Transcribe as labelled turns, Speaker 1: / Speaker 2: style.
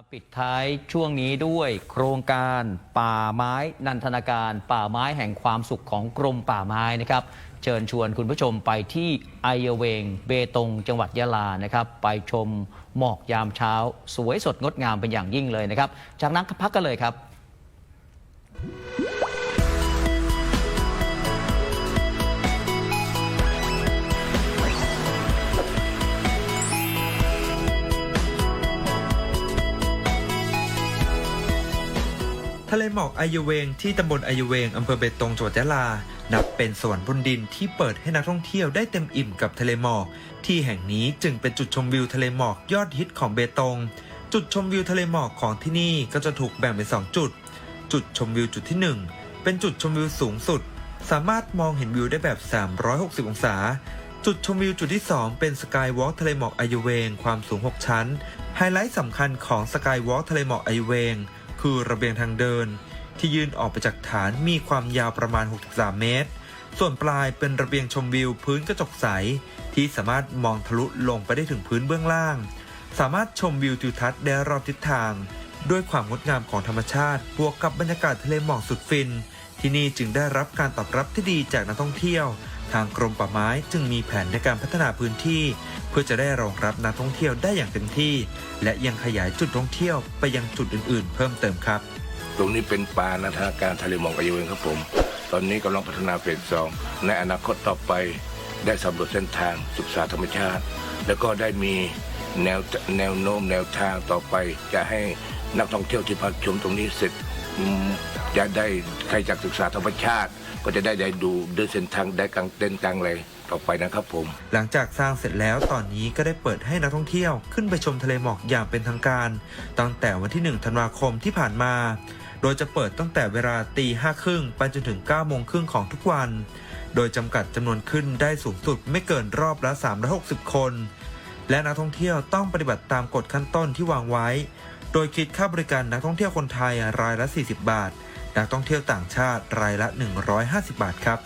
Speaker 1: าปิดท้ายช่วงนี้ด้วยโครงการป่าไม้นันทนาการ ป่าไม้แห่งความสุขของกรมป่าไม้นะครับ เชิญชวนคุณผู้ชมไปที่ไอเยเวงเบตง จังหวัดยะลานะครับ ไปชมหมอกยามเช้า สวยสดงดงามเป็นอย่างยิ่งเลยนะครับ จากนั้นพักกันเลยครับ
Speaker 2: ทะเลหมอกอายุเวงที่ตำบลอายุเวงอำเภอเบตงจังหวัดยะลา นับเป็นสวรรค์บนดินที่เปิดให้นักท่องเที่ยวได้เต็มอิ่มกับทะเลหมอก ที่แห่งนี้จึงเป็นจุดชมวิวทะเลหมอกยอดฮิตของเบตง จุดชมวิวทะเลหมอกของที่นี่ก็จะถูกแบ่งเป็นสองจุด จุดชมวิวจุดที่หนึ่งเป็นจุดชมวิวสูงสุด สามารถมองเห็นวิวได้แบบ 360 องศา จุดชมวิวจุดที่ 2 เป็นสกายวอล์กทะเลหมอกอายุเวงความสูง 6 ชั้น ไฮไลท์สำคัญของสกายวอล์กทะเลหมอกอายุเวง คือระเบียงทางเดิน ที่ยื่นออกไปจากฐานมีความยาวประมาณ 63 เมตร ส่วนปลายเป็นระเบียงชมวิวพื้นกระจกใส ที่สามารถมองทะลุลงไปได้ถึงพื้นเบื้องล่าง สามารถชมวิวทิวทัศน์ได้รอบทิศทาง ด้วยความงดงามของธรรมชาติบวกกับบรรยากาศทะเลหมอกสุดฟิน ที่นี่จึงได้รับการตอบรับที่ดีจากนักท่องเที่ยว ทางกรมป่าไม้จึงมีแผนในการพัฒนาพื้นที่ เพื่อจะได้รองรับนักท่องเที่ยวได้อย่างเต็มที่ และยังขยายจุดท่องเที่ยวไปยังจุดอื่นๆ เพิ่มเติมครับ
Speaker 3: ตรงนี้เป็นป่านันทนาการทะเลหมอกอายุเองครับผม ตอนนี้กำลังพัฒนาเฟสสองในอนาคตต่อไปได้สำรวจเส้นทางศึกษาธรรมชาติ แล้วก็ได้มีแนวแนวโน้มแนวทางต่อไป จะให้นักท่องเที่ยวที่พักชมตรงนี้เสร็จจะได้ใครจากศึกษาธรรมชาติ ก็จะได้ได้ดูเดินเส้นทางได้กลางเต้นกลางอะไรต่อไปนะครับผม
Speaker 2: หลังจากสร้างเสร็จแล้วตอนนี้ก็ได้เปิดให้นักท่องเที่ยวขึ้นไปชมทะเลหมอกอย่างเป็นทางการ ตั้งแต่วันที่ 1 ธันวาคมที่ผ่านมา โดยจะเปิดตั้งแต่เวลาตีห้าครึ่งไปจนถึง9โมงครึ่งของทุกวัน โดยจำกัดจำนวนขึ้นได้สูงสุดไม่เกินรอบละ 360 คน และนักท่องเที่ยวต้องปฏิบัติตามกฎขั้นต้นที่วางไว้ โดยคิดค่าบริการนักท่องเที่ยวคนไทยรายละ 40 บาท นักท่องเที่ยวต่างชาติรายละ 150 บาทครับ